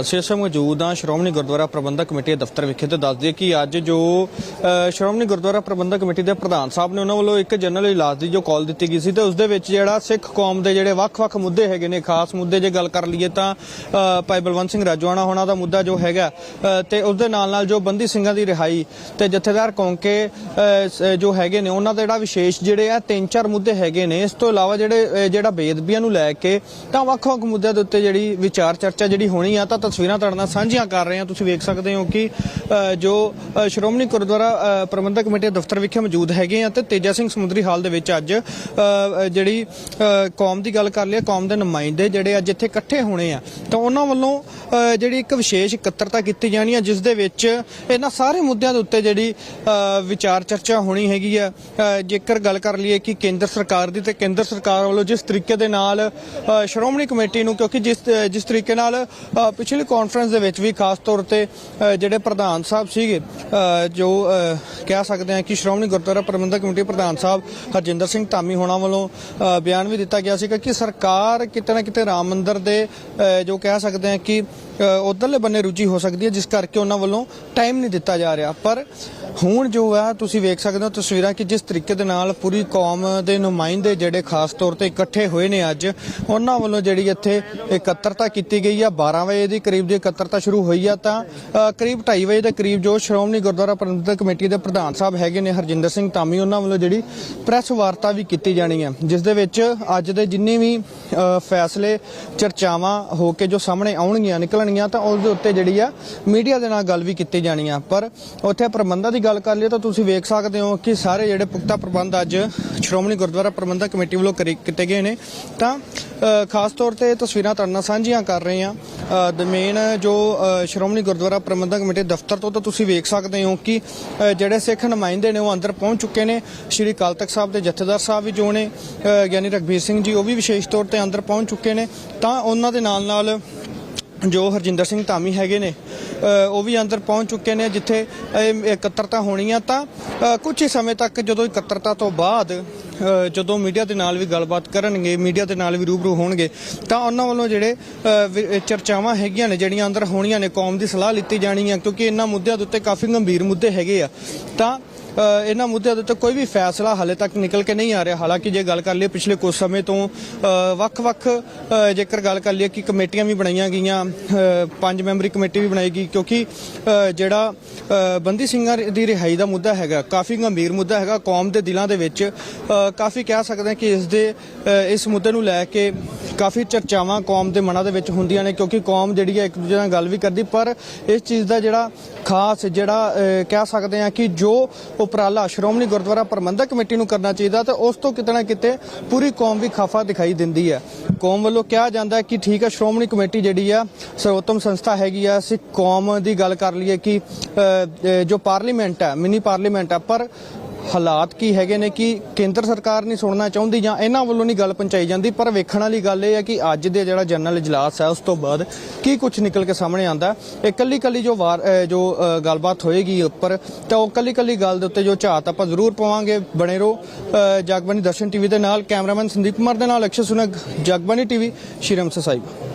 ਅਸੀਂ ਇਸ ਮੌਜੂਦ ਹਾਂ ਸ਼੍ਰੋਮਣੀ ਗੁਰਦੁਆਰਾ ਪ੍ਰਬੰਧਕ ਕਮੇਟੀ ਦੇ ਦਫ਼ਤਰ ਵਿਖੇ ਤੇ ਦੱਸ ਦਈਏ ਕਿ ਅੱਜ ਜੋ ਸ਼੍ਰੋਮਣੀ ਗੁਰਦੁਆਰਾ ਪ੍ਰਬੰਧਕ ਕਮੇਟੀ ਦੇ ਪ੍ਰਧਾਨ ਸਾਹਿਬ ਨੇ ਉਹਨਾਂ ਵੱਲੋਂ ਇੱਕ ਜਨਰਲ ਇਜਲਾਸ ਦੀ ਜੋ ਕਾਲ ਦਿੱਤੀ ਗਈ ਸੀ ਤੇ ਉਸ ਦੇ ਵਿੱਚ ਜਿਹੜਾ ਸਿੱਖ ਕੌਮ ਦੇ ਜਿਹੜੇ ਵੱਖ-ਵੱਖ ਮੁੱਦੇ ਹੈਗੇ ਨੇ ਖਾਸ ਮੁੱਦੇ ਜੇ ਗੱਲ ਕਰ ਲਈਏ ਤਾਂ ਭਾਈ ਬਲਵੰਤ ਸਿੰਘ ਰਾਜਵਾਨਾ ਹੋਣਾ ਦਾ ਮੁੱਦਾ ਜੋ ਹੈਗਾ ਅ, ਤੇ ਉਸ ਦੇ ਨਾਲ ਨਾਲ ਜੋ ਬੰਦੀ ਸਿੰਘਾਂ ਦੀ ਰਿਹਾਈ ਤੇ ਜਥੇਦਾਰ ਕੌਂਕੇ ਜੋ ਹੈਗੇ ਨੇ ਉਹਨਾਂ ਦਾ ਜਿਹੜਾ ਵਿਸ਼ੇਸ਼ ਜਿਹੜੇ ਆ ਤਿੰਨ ਚਾਰ ਮੁੱਦੇ ਹੈਗੇ ਨੇ ਇਸ ਤੋਂ ਇਲਾਵਾ ਜਿਹੜੇ ਜਿਹੜਾ ਬੇਦਬੀਆਂ ਨੂੰ ਲੈ ਕੇ ਤਾਂ ਵੱਖ-ਵੱਖ ਮੁੱਦਿਆਂ ਦੇ ਉੱਤੇ ਜਿਹੜੀ ਵਿਚਾਰ ਚਰਚਾ ਜਿਹੜੀ ਹੋਣੀ ਆ ਤਾਂ ਤਸਵੀਰਾਂ ਤੁਹਾਡੇ ਨਾਲ ਸਾਂਝੀਆਂ ਕਰ ਰਹੇ ਹਾਂ। ਤੁਸੀਂ ਵੇਖ ਸਕਦੇ ਹੋ ਕਿ ਜੋ ਸ਼੍ਰੋਮਣੀ ਗੁਰਦੁਆਰਾ ਪ੍ਰਬੰਧਕ ਕਮੇਟੀ ਦੇ ਦਫ਼ਤਰ ਵਿਖੇ ਮੌਜੂਦ ਹੈਗੇ ਆ ਤੇ ਤੇਜਾ ਸਿੰਘ ਸਮੁੰਦਰੀ ਹਾਲ ਦੇ ਵਿੱਚ ਅੱਜ ਜਿਹੜੀ ਕੌਮ ਦੀ ਗੱਲ ਕਰ ਲਈਏ, ਕੌਮ ਦੇ ਨੁਮਾਇੰਦੇ ਜਿਹੜੇ ਅੱਜ ਇੱਥੇ ਇਕੱਠੇ ਹੋਣੇ ਆ। ਤਾਂ ਉਹਨਾਂ ਵੱਲੋਂ ਜਿਹੜੀ ਇੱਕ ਵਿਸ਼ੇਸ਼ ਇਕੱਤਰਤਾ ਕੀਤੀ ਜਾਣੀ ਆ, ਜਿਸ ਦੇ ਵਿੱਚ ਇਹਨਾਂ ਸਾਰੇ ਮੁੱਦਿਆਂ ਦੇ ਉੱਤੇ ਜਿਹੜੀ ਵਿਚਾਰ ਚਰਚਾ ਹੋਣੀ ਹੈਗੀ ਆ। ਜੇਕਰ ਗੱਲ ਕਰ ਲਈਏ ਕਿ ਕੇਂਦਰ ਸਰਕਾਰ ਦੀ ਤੇ ਕੇਂਦਰ ਸਰਕਾਰ ਵੱਲੋਂ ਜਿਸ ਤਰੀਕੇ ਦੇ ਨਾਲ ਸ਼੍ਰੋਮਣੀ ਕਮੇਟੀ ਨੂੰ ਕਿਉਂਕਿ ਜਿਸ ਜਿਸ ਤਰੀਕੇ ਨਾਲ ਪਿਛਲੇ ਪਿਛਲੀ ਕਾਨਫਰੰਸ ਦੇ ਵਿੱਚ ਵੀ ਖਾਸ ਤੌਰ ਤੇ ਜਿਹੜੇ ਪ੍ਰਧਾਨ ਸਾਹਿਬ ਸੀਗੇ ਜੋ ਕਹਿ ਸਕਦੇ ਹਾਂ ਕਿ ਸ਼੍ਰੋਮਣੀ ਗੁਰਦੁਆਰਾ ਪ੍ਰਬੰਧਕ ਕਮੇਟੀ ਪ੍ਰਧਾਨ ਸਾਹਿਬ ਹਰਜਿੰਦਰ ਸਿੰਘ ਧਾਮੀ ਹੋਣਾ ਵੱਲੋਂ ਬਿਆਨ ਵੀ ਦਿੱਤਾ ਗਿਆ ਸੀਗਾ ਕਿ ਸਰਕਾਰ ਕਿਤੇ ਨਾ ਕਿਤੇ ਰਾਮ ਮੰਦਰ ਦੇ ਜੋ ਕਹਿ ਸਕਦੇ ਹਾਂ ਕਿ ਅ, ਉਧਰਲੇ ਬੰਨੇ ਰੁਚੀ ਹੋ ਸਕਦੀ ਹੈ ਜਿਸ ਕਰਕੇ ਉਹਨਾਂ ਵੱਲੋਂ ਟਾਈਮ ਨਹੀਂ ਦਿੱਤਾ ਜਾ ਰਿਹਾ। ਪਰ ਹੁਣ ਜੋ ਹੈ ਤੁਸੀਂ ਵੇਖ ਸਕਦੇ ਹੋ ਤਸਵੀਰਾਂ ਕਿ ਜਿਸ ਤਰੀਕੇ ਦੇ ਨਾਲ ਪੂਰੀ ਕੌਮ ਦੇ ਨੁਮਾਇੰਦੇ ਜਿਹੜੇ ਖਾਸ ਤੌਰ ਤੇ ਇਕੱਠੇ ਹੋਏ ਨੇ ਅੱਜ ਉਹਨਾਂ ਵੱਲੋਂ ਜਿਹੜੀ ਇੱਥੇ ਇਕੱਤਰਤਾ ਕੀਤੀ ਗਈ ਆ। 12 ਵਜੇ ਦੀ ਕਰੀਬ ਦੀ ਇਕੱਤਰਤਾ ਸ਼ੁਰੂ ਹੋਈ ਆ ਤਾਂ ਕਰੀਬ 2:30 ਵਜੇ ਦੇ ਕਰੀਬ ਜੋ ਸ਼੍ਰੋਮਣੀ ਗੁਰਦੁਆਰਾ ਪ੍ਰਬੰਧਕ ਕਮੇਟੀ ਦੇ ਪ੍ਰਧਾਨ ਸਾਹਿਬ ਹੈਗੇ ਨੇ ਹਰਜਿੰਦਰ ਸਿੰਘ ਧਾਮੀ ਉਹਨਾਂ ਵੱਲੋਂ ਜਿਹੜੀ ਪ੍ਰੈਸ ਵਾਰਤਾ ਵੀ ਕੀਤੀ ਜਾਣੀ ਹੈ, ਜਿਸ ਦੇ ਵਿੱਚ ਅੱਜ ਦੇ ਜਿੰਨੇ ਵੀ ਫੈਸਲੇ, ਚਰਚਾਵਾਂ ਹੋ ਕੇ ਜੋ ਸਾਹਮਣੇ ਆਉਣਗੀਆਂ, ਨਿਕਲਣਗੀਆਂ, ਤਾਂ ਉਸ ਦੇ ਉੱਤੇ ਜਿਹੜੀ ਆ ਮੀਡੀਆ ਦੇ ਨਾਲ ਗੱਲ ਵੀ ਕੀਤੀ ਜਾਣੀ ਆ। ਪਰ ਉੱਥੇ ਪ੍ਰਬੰਧਾਂ ਦੀ ਗੱਲ ਕਰ ਲਈਏ ਤਾਂ ਤੁਸੀਂ ਵੇਖ ਸਕਦੇ ਹੋ ਕਿ ਸਾਰੇ ਜਿਹੜੇ ਪੁਖਤਾ ਪ੍ਰਬੰਧ ਅੱਜ ਸ਼੍ਰੋਮਣੀ ਗੁਰਦੁਆਰਾ ਪ੍ਰਬੰਧਕ ਕਮੇਟੀ ਵੱਲੋਂ ਕਰੀ- ਕੀਤੇ ਗਏ ਨੇ। ਤਾਂ ਖਾਸ ਤੌਰ ਤੇ ਤਸਵੀਰਾਂ ਤੁਹਾਡੇ ਨਾਲ ਸਾਂਝੀਆਂ ਕਰ ਰਹੇ ਹਾਂ। ਦ ਮੇਨ ਜੋ ਸ਼੍ਰੋਮਣੀ ਗੁਰਦੁਆਰਾ ਪ੍ਰਬੰਧਕ ਕਮੇਟੀ ਦਫ਼ਤਰ ਤੋਂ ਤਾਂ ਤੁਸੀਂ ਵੇਖ ਸਕਦੇ ਹੋ ਕਿ ਜਿਹੜੇ ਸਿੱਖ ਨੁਮਾਇੰਦੇ ਨੇ ਉਹ ਅੰਦਰ ਪਹੁੰਚ ਚੁੱਕੇ ਨੇ। ਸ਼੍ਰੀ ਅਕਾਲ ਤਖਤ ਸਾਹਿਬ ਦੇ ਜਥੇਦਾਰ ਸਾਹਿਬ ਵੀ ਜੋ ਨੇ ਗਿਆਨੀ ਰਘਬੀਰ ਸਿੰਘ ਜੀ ਉਹ ਵੀ ਵਿਸ਼ੇਸ਼ ਤੌਰ ਤੇ ਅੰਦਰ ਪਹੁੰਚ ਚੁੱਕੇ ਨੇ। ਤਾਂ ਉਹਨਾਂ ਦੇ ਨਾਲ ਨਾਲ ਜੋ ਹਰਜਿੰਦਰ ਸਿੰਘ ਧਾਮੀ ਹੈਗੇ ਨੇ ਉਹ ਵੀ ਅੰਦਰ ਪਹੁੰਚ ਚੁੱਕੇ ਨੇ ਜਿੱਥੇ ਇਹ ਇਕੱਤਰਤਾ ਹੋਣੀ ਆ। ਤਾਂ ਅ, ਕੁਝ ਹੀ ਸਮੇਂ ਤੱਕ ਜਦੋਂ ਇਕੱਤਰਤਾ ਤੋਂ ਬਾਅਦ ਜਦੋਂ ਮੀਡੀਆ ਦੇ ਨਾਲ ਵੀ ਗੱਲਬਾਤ ਕਰਨਗੇ, ਮੀਡੀਆ ਦੇ ਨਾਲ ਵੀ ਰੂਬਰੂ ਹੋਣਗੇ, ਤਾਂ ਉਹਨਾਂ ਵੱਲੋਂ ਜਿਹੜੇ ਚਰਚਾਵਾਂ ਹੈਗੀਆਂ ਨੇ, ਜਿਹੜੀਆਂ ਅੰਦਰ ਹੋਣੀਆਂ ਨੇ, ਕੌਮ ਦੀ ਸਲਾਹ ਲਿੱਤੀ ਜਾਣੀ ਹੈ ਕਿਉਂਕਿ ਇਹਨਾਂ ਮੁੱਦਿਆਂ ਦੇ ਉੱਤੇ ਕਾਫੀ ਗੰਭੀਰ ਮੁੱਦੇ ਹੈਗੇ ਆ। ਤਾਂ ਇਹਨਾਂ ਮੁੱਦਿਆਂ ਦੇ ਉੱਤੇ ਕੋਈ ਵੀ ਫੈਸਲਾ ਹਾਲੇ ਤੱਕ ਨਿਕਲ ਕੇ ਨਹੀਂ ਆ ਰਿਹਾ। ਹਾਲਾਂਕਿ ਜੇ ਗੱਲ ਕਰ ਲਈਏ, ਪਿਛਲੇ ਕੁਝ ਸਮੇਂ ਤੋਂ ਵੱਖ-ਵੱਖ ਜੇਕਰ ਗੱਲ ਕਰ ਲਈਏ ਕਿ ਕਮੇਟੀਆਂ ਵੀ ਬਣਾਈਆਂ ਗਈਆਂ ਪੰਜ ਮੈਂਬਰੀ ਕਮੇਟੀ ਵੀ ਬਣਾਈ ਗਈ, ਕਿਉਂਕਿ ਜਿਹੜਾ ਬੰਦੀ ਸਿੰਘਾਂ ਦੀ ਰਿਹਾਈ ਦਾ ਮੁੱਦਾ ਹੈਗਾ, ਕਾਫੀ ਗੰਭੀਰ ਮੁੱਦਾ ਹੈਗਾ। ਕੌਮ ਦੇ ਦਿਲਾਂ ਦੇ ਵਿੱਚ ਕਾਫੀ ਕਹਿ ਸਕਦੇ ਹਾਂ ਕਿ ਇਸ ਦੇ ਇਸ ਮੁੱਦੇ ਨੂੰ ਲੈ ਕੇ ਕਾਫੀ ਚਰਚਾਵਾਂ ਕੌਮ ਦੇ ਮਨਾਂ ਦੇ ਵਿੱਚ ਹੁੰਦੀਆਂ ਨੇ, ਕਿਉਂਕਿ ਕੌਮ ਜਿਹੜੀ ਹੈ ਇੱਕ ਦੂਜੇ ਨਾਲ ਗੱਲ ਵੀ ਕਰਦੀ, ਪਰ ਇਸ ਚੀਜ਼ ਦਾ ਜਿਹੜਾ ਖਾਸ ਜਿਹੜਾ ਕਹਿ ਸਕਦੇ ਹਾਂ ਕਿ ਜੋ ਉਪਰਾਲਾ ਸ਼੍ਰੋਮਣੀ ਗੁਰਦੁਆਰਾ ਪ੍ਰਬੰਧਕ ਕਮੇਟੀ ਨੂੰ ਕਰਨਾ ਚਾਹੀਦਾ, ਤੇ ਉਸ ਤੋਂ ਕਿਤੇ ਨਾ ਕਿਤੇ ਪੂਰੀ ਕੌਮ ਵੀ ਖਾਫਾ ਦਿਖਾਈ ਦਿੰਦੀ ਹੈ। ਕੌਮ ਵੱਲੋਂ ਕਿਹਾ ਜਾਂਦਾ ਕਿ ਠੀਕ ਹੈ, ਸ਼੍ਰੋਮਣੀ ਕਮੇਟੀ ਜਿਹੜੀ ਆ, ਸਰਵੋਤਮ ਸੰਸਥਾ ਹੈਗੀ ਆ ਸਿੱਖ ਕੌਮ ਦੀ ਗੱਲ ਕਰ ਲਈਏ ਕਿ ਜੋ ਪਾਰਲੀਮੈਂਟ ਹੈ, ਮਿਨੀ ਪਾਰਲੀਮੈਂਟ ਹੈ, ਪਰ ਹਾਲਾਤ ਕੀ ਹੈਗੇ ਨੇ ਕਿ ਕੇਂਦਰ ਸਰਕਾਰ ਨਹੀਂ ਸੁਣਨਾ ਚਾਹੁੰਦੀ ਜਾਂ ਇਹਨਾਂ ਵੱਲੋਂ ਨਹੀਂ ਗੱਲ ਪਹੁੰਚਾਈ ਜਾਂਦੀ ਪਰ ਵੇਖਣ ਵਾਲੀ ਗੱਲ ਇਹ ਹੈ ਕਿ ਅੱਜ ਦੇ ਜਿਹੜਾ ਜਨਰਲ ਇਜਲਾਸ ਹੈ ਉਸ ਤੋਂ ਬਾਅਦ ਕੀ ਕੁਝ ਨਿਕਲ ਕੇ ਸਾਹਮਣੇ ਆਂਦਾ ਇਹ ਕੱਲੀ ਕੱਲੀ ਜੋ ਵਾਰ ਜੋ ਗੱਲਬਾਤ ਹੋਏਗੀ ਉੱਪਰ ਤਾਂ ਉਹ ਕੱਲੀ ਕੱਲੀ ਗੱਲ ਦੇ ਉੱਤੇ ਜੋ ਝਾਤ ਆਪਾਂ ਜ਼ਰੂਰ ਪਾਵਾਂਗੇ। ਬਣੇ ਰਹੋ ਅ, ਜਗਬਾਣੀ ਦਰਸ਼ਨ ਟੀਵੀ ਦੇ ਨਾਲ ਕੈਮਰਾਮੈਨ ਸੰਦੀਪ ਕੁਮਾਰ ਦੇ ਨਾਲ ਅਕਸ਼ਰ ਸੁਨਕ ਜਗਬਾਣੀ ਟੀਵੀ ਸ਼੍ਰੀ ਅੰਮ੍ਰਿਤਸਰ ਸਾਹਿਬ।